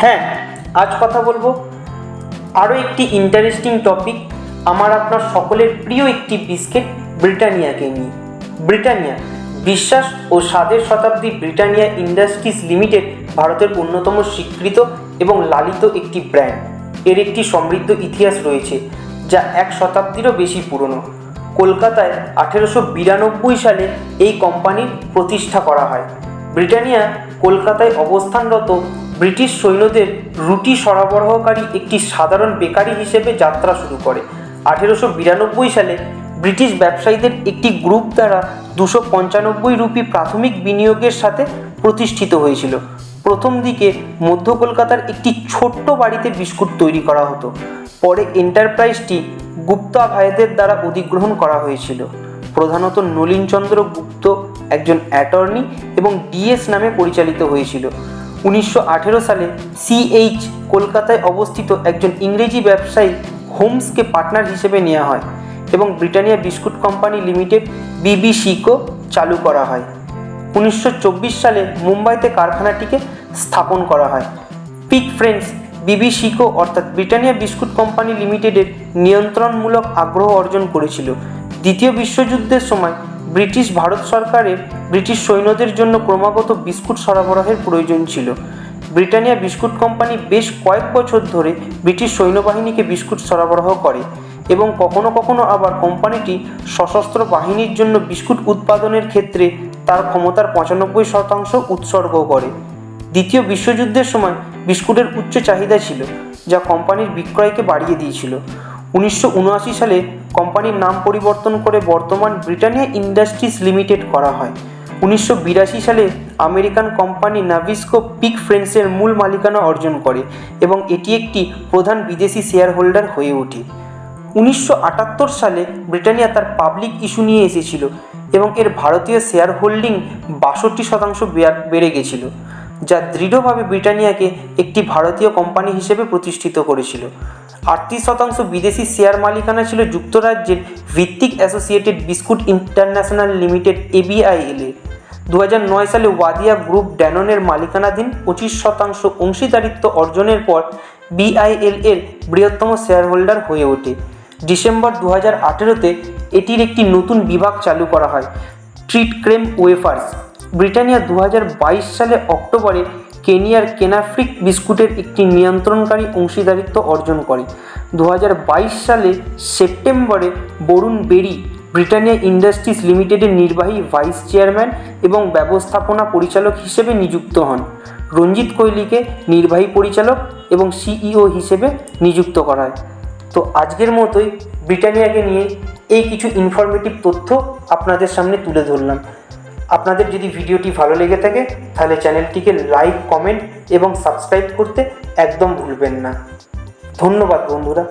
হ্যাঁ আজ কথা বলব। আরও একটি ইন্টারেস্টিং টপিক আমার আপনার সকলের প্রিয় একটি বিস্কিট ব্রিটানিয়াকে নিয়ে। ব্রিটানিয়া বিশ্বাস ও স্বাদের শতাব্দী ব্রিটানিয়া ইন্ডাস্ট্রিজ লিমিটেড ভারতের অন্যতম স্বীকৃত এবং লালিত একটি ব্র্যান্ড এর একটি সমৃদ্ধ ইতিহাস রয়েছে, যা এক শতাব্দীরও বেশি পুরনো। কলকাতায় আঠেরোশো বিরানব্বই সালে এই কোম্পানির প্রতিষ্ঠা করা হয়। ব্রিটানিয়া কলকাতায় অবস্থানরত ব্রিটিশ সৈন্যদের রুটি সরবরাহকারী একটি সাধারণ বেকারি হিসেবে যাত্রা শুরু করে। আঠেরোশো বিরানব্বই সালে ব্রিটিশ ব্যবসায়ীদের একটি গ্রুপ দ্বারা দুশো পঞ্চানব্বই রুপি প্রাথমিক বিনিয়োগের সাথে প্রতিষ্ঠিত হয়েছিল। প্রথম দিকে মধ্য কলকাতার একটি ছোট্ট বাড়িতে বিস্কুট তৈরি করা হতো। পরে এন্টারপ্রাইজটি গুপ্তা ভাইদের দ্বারা অধিগ্রহণ করা হয়েছিল। প্রধানত নলিনচন্দ্র গুপ্ত একজন অ্যাটর্নি এবং ডিএস নামে পরিচালিত হয়েছিল। উনিশশো আঠেরো সালে সিএইচ কলকাতায় অবস্থিত একজন ইংরেজি ব্যবসায়ী হোমসকে পার্টনার হিসেবে নেওয়া হয় এবং ব্রিটানিয়া বিস্কুট কোম্পানি লিমিটেড বিবিসিকো চালু করা হয়। উনিশশো চব্বিশ সালে মুম্বাইতে কারখানাটিকে স্থাপন করা হয়। পিক ফ্রেন্ডস বিবিসিকো অর্থাৎ ব্রিটানিয়া বিস্কুট কোম্পানি লিমিটেডের নিয়ন্ত্রণমূলক আগ্রহ অর্জন করেছিল। দ্বিতীয় বিশ্বযুদ্ধের সময় ব্রিটিশ ভারত সরকারের ব্রিটিশ সৈন্যদের জন্য ক্রমাগত বিস্কুট সরবরাহের প্রয়োজন ছিল। ব্রিটানিয়া বিস্কুট কোম্পানি বেশ কয়েক বছর ধরে ব্রিটিশ সৈন্যবাহিনীকে বিস্কুট সরবরাহ করে এবং কখনো কখনো আবার কোম্পানিটি সশস্ত্র বাহিনীর জন্য বিস্কুট উৎপাদনের ক্ষেত্রে তার ক্ষমতার পঁচানব্বই শতাংশ উৎসর্গ করে। দ্বিতীয় বিশ্বযুদ্ধের সময় বিস্কুটের উচ্চ চাহিদা ছিল, যা কোম্পানির বিক্রয়কে বাড়িয়ে দিয়েছিল। উনিশশো উনআশি সালে কোম্পানির নাম পরিবর্তন করে বর্তমান ব্রিটানিয়া ইন্ডাস্ট্রিজ লিমিটেড করা হয়। উনিশশো বিরাশি সালে আমেরিকান কোম্পানি নাভিস্কো পিক ফ্রেন্ডসের মূল মালিকানা অর্জন করে এবং এটি একটি প্রধান বিদেশি শেয়ার হোল্ডার হয়ে ওঠে। উনিশশো আটাত্তর সালে ব্রিটানিয়া তার পাবলিক ইস্যু নিয়ে এসেছিল এবং এর ভারতীয় শেয়ার হোল্ডিং বাষট্টি শতাংশ বেড়ে গেছিল, যা দৃঢ়ভাবে ব্রিটানিয়াকে একটি ভারতীয় কোম্পানি হিসেবে প্রতিষ্ঠিত করেছিল। আটত্রিশ শতাংশ বিদেশি শেয়ার মালিকানা ছিল যুক্তরাজ্যের ভিত্তিক associated biscuit international limited A B I L দু নয় সালে ওয়াদিয়া গ্রুপ ড্যাননের মালিকানাধীন পঁচিশ শতাংশ অংশীদারিত্ব অর্জনের পর বিআইএল এর বৃহত্তম শেয়ার হোল্ডার হয়ে ওঠে। ডিসেম্বর দু হাজার আঠেরোতে এটির একটি নতুন বিভাগ চালু করা হয়, ট্রিট ক্রেম ওয়েফার্স। ব্রিটানিয়া দু হাজার বাইশ সালে অক্টোবরে কেনিয়ার কেনাফ্রিক বিস্কুটের একটি নিয়ন্ত্রণকারী অংশীদারিত্ব অর্জন করে। দু হাজার বাইশ সালে সেপ্টেম্বরে বরুণ বেরি, ব্রিটানিয়া ইন্ডাস্ট্রিজ লিমিটেডের নির্বাহী ভাইস চেয়ারম্যান এবং ব্যবস্থাপনা পরিচালক হিসেবে নিযুক্ত হন। রঞ্জিত কৈলিকে নির্বাহী পরিচালক এবং সিইও হিসেবে নিযুক্ত করা হয়। তো আজকের মতোই ব্রিটানিয়াকে নিয়ে এই কিছু ইনফরমেটিভ তথ্য আপনাদের সামনে তুলে ধরলাম। আপনাদের যদি ভিডিওটি ভালো লেগে থাকে, তাহলে চ্যানেলটিকে লাইক, কমেন্ট এবং সাবস্ক্রাইব করতে একদম ভুলবেন না। ধন্যবাদ বন্ধুরা।